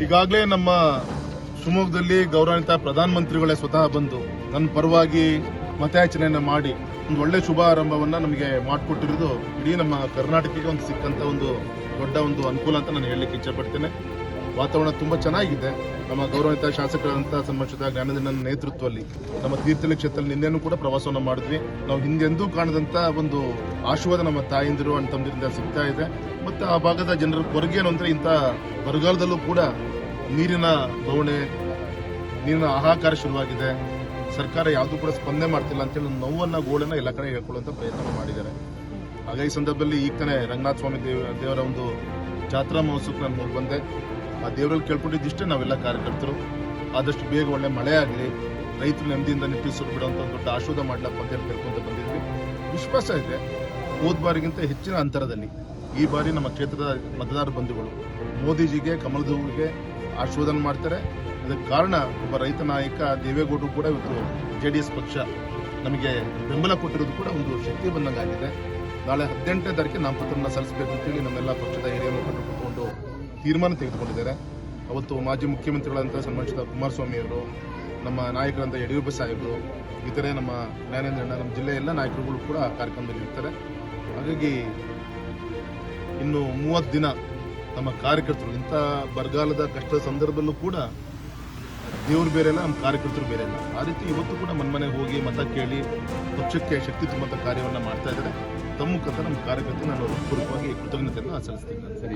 ಈಗಾಗಲೇ ನಮ್ಮ ಶಿವಮೊಗ್ಗದಲ್ಲಿ ಗೌರವಾನ್ವಿತ ಪ್ರಧಾನಮಂತ್ರಿಗಳೇ ಸ್ವತಃ ಬಂದು ನನ್ನ ಪರವಾಗಿ ಮತಯಾಚನೆಯನ್ನು ಮಾಡಿ ಒಂದು ಒಳ್ಳೆ ಶುಭಾರಂಭವನ್ನು ನಮಗೆ ಮಾಡಿಕೊಟ್ಟಿರೋದು ಇಡೀ ನಮ್ಮ ಕರ್ನಾಟಕಕ್ಕೆ ಒಂದು ಸಿಕ್ಕಂಥ ಒಂದು ದೊಡ್ಡ ಒಂದು ಅನುಕೂಲ ಅಂತ ನಾನು ಹೇಳಲಿಕ್ಕೆ ಇಚ್ಛಪಡ್ತೇನೆ ವಾತಾವರಣ ತುಂಬಾ ಚೆನ್ನಾಗಿದೆ. ನಮ್ಮ ಗೌರವಿತ ಶಾಸಕರಂತ ಸಂಬಂಧಿಸಿದ ಜ್ಞಾನದಿನ ನೇತೃತ್ವದಲ್ಲಿ ನಮ್ಮ ತೀರ್ಥಹಳ್ಳಿ ಕ್ಷೇತ್ರದಲ್ಲಿ ನಿನ್ನೆನೂ ಕೂಡ ಪ್ರವಾಸವನ್ನು ಮಾಡಿದ್ವಿ. ನಾವು ಹಿಂದೆಂದೂ ಕಾಣದಂತ ಒಂದು ಆಶೀರ್ವಾದ ನಮ್ಮ ತಾಯಿಂದಿರು ಅಣ್ಣ ಸಿಗ್ತಾ ಇದೆ. ಮತ್ತು ಆ ಭಾಗದ ಜನರ ಕೊರಗೆ ಏನು ಅಂದ್ರೆ ಇಂಥ ಬರಗಾಲದಲ್ಲೂ ಕೂಡ ನೀರಿನ ಬವಣೆ, ನೀರಿನ ಆಹಾಕಾರ ಶುರುವಾಗಿದೆ. ಸರ್ಕಾರ ಯಾವುದು ಕೂಡ ಸ್ಪಂದನೆ ಮಾಡ್ತಿಲ್ಲ ಅಂತೇಳಿ ನೋವನ್ನು ಗೋಳನ್ನ ಎಲ್ಲ ಕಡೆ ಹೇಳ್ಕೊಳ್ಳುವಂಥ ಪ್ರಯತ್ನ ಮಾಡಿದ್ದಾರೆ. ಹಾಗಾಗಿ ಸಂದರ್ಭದಲ್ಲಿ ಈಗ ತಾನೇ ರಂಗನಾಥ ಸ್ವಾಮಿ ದೇವ, ದೇವರ ಒಂದು ಜಾತ್ರಾ ಮಹೋತ್ಸವಕ್ಕೆ ನಾನು ಬಂದೆ. ಆ ದೇವರಲ್ಲಿ ಕೇಳ್ಕೊಂಡಿದ್ದಿಷ್ಟೇ ನಾವೆಲ್ಲ ಕಾರ್ಯಕರ್ತರು. ಆದಷ್ಟು ಬೇಗ ಒಳ್ಳೆ ಮಳೆ ಆಗಲಿ, ರೈತರು ನೆಮ್ಮದಿಯಿಂದ ನಿಟ್ಟಿಸಲು ಬಿಡುವಂಥ ದೊಡ್ಡ ಆಶೋಧ ಮಾಡ್ಲಪ್ಪ ಅಂತ ಹೇಳಿ ಕೇಳ್ಕೊಂತ ಬಂದಿದ್ವಿ. ವಿಶ್ವಾಸ ಇದೆ. ಹೋದ ಬಾರಿಗಿಂತ ಹೆಚ್ಚಿನ ಅಂತರದಲ್ಲಿ ಈ ಬಾರಿ ನಮ್ಮ ಕ್ಷೇತ್ರದ ಮತದಾರ ಬಂಧುಗಳು ಮೋದಿಜಿಗೆ ಕಮಲದೂರಿಗೆ ಆಶೋಧನೆ ಮಾಡ್ತಾರೆ. ಅದಕ್ಕೆ ಕಾರಣ ಒಬ್ಬ ರೈತ ನಾಯಕ ದೇವೇಗೌಡರು ಕೂಡ ಇವತ್ತು ಜೆ ಡಿ ಎಸ್ ಪಕ್ಷ ನಮಗೆ ಬೆಂಬಲ ಕೊಟ್ಟಿರೋದು ಕೂಡ ಒಂದು ಶಕ್ತಿ ಬಂದಂಗಾಗಿದೆ. ನಾಳೆ ಹದಿನೆಂಟನೇ ತಾರೀಕಿಗೆ ನಾಮಪತ್ರವನ್ನು ಸಲ್ಲಿಸಬೇಕು ಅಂತೇಳಿ ನಮ್ಮೆಲ್ಲ ಪಕ್ಷದ ಹಿರಿಯ ಮುಖಂಡರು ತೀರ್ಮಾನ ತೆಗೆದುಕೊಂಡಿದ್ದಾರೆ. ಅವತ್ತು ಮಾಜಿ ಮುಖ್ಯಮಂತ್ರಿಗಳಂತ ಸನ್ಮಾನಿಸಿದ ಕುಮಾರಸ್ವಾಮಿ ಅವರು, ನಮ್ಮ ನಾಯಕರಂತ ಯಡಿಯೂರಪ್ಪ ಸಾಹೇಬರು, ಇತರೆ ನಮ್ಮ ಜ್ಞಾನೇಂದ್ರ ಅಣ್ಣ, ನಮ್ಮ ಜಿಲ್ಲೆಯ ಎಲ್ಲ ನಾಯಕರುಗಳು ಕೂಡ ಕಾರ್ಯಕ್ರಮದಲ್ಲಿ ಇರ್ತಾರೆ. ಹಾಗಾಗಿ ಇನ್ನು ಮೂವತ್ತು ದಿನ ನಮ್ಮ ಕಾರ್ಯಕರ್ತರು, ಇಂಥ ಬರಗಾಲದ ಕಷ್ಟದ ಸಂದರ್ಭದಲ್ಲೂ ಕೂಡ ದೇವರು ಬೇರೆ ಇಲ್ಲ ನಮ್ಮ ಕಾರ್ಯಕರ್ತರು ಬೇರೆ ಇಲ್ಲ ಆ ರೀತಿ ಇವತ್ತು ಕೂಡ ಮನ್ಮನೆಗೆ ಹೋಗಿ ಮತ ಕೇಳಿ ಪಕ್ಷಕ್ಕೆ ಶಕ್ತಿ ತುಂಬಂತ ಕಾರ್ಯವನ್ನು ಮಾಡ್ತಾ ಇದ್ದಾರೆ. ತಮ್ಮ ಮುಖಾಂತರ ನಮ್ಮ ಕಾರ್ಯಕರ್ತರು ನಾನು ಪೂರ್ವಕವಾಗಿ ಕೃತಜ್ಞತೆಯನ್ನು ಸಲ್ಲಿಸ್ತೀನಿ ಸರಿ.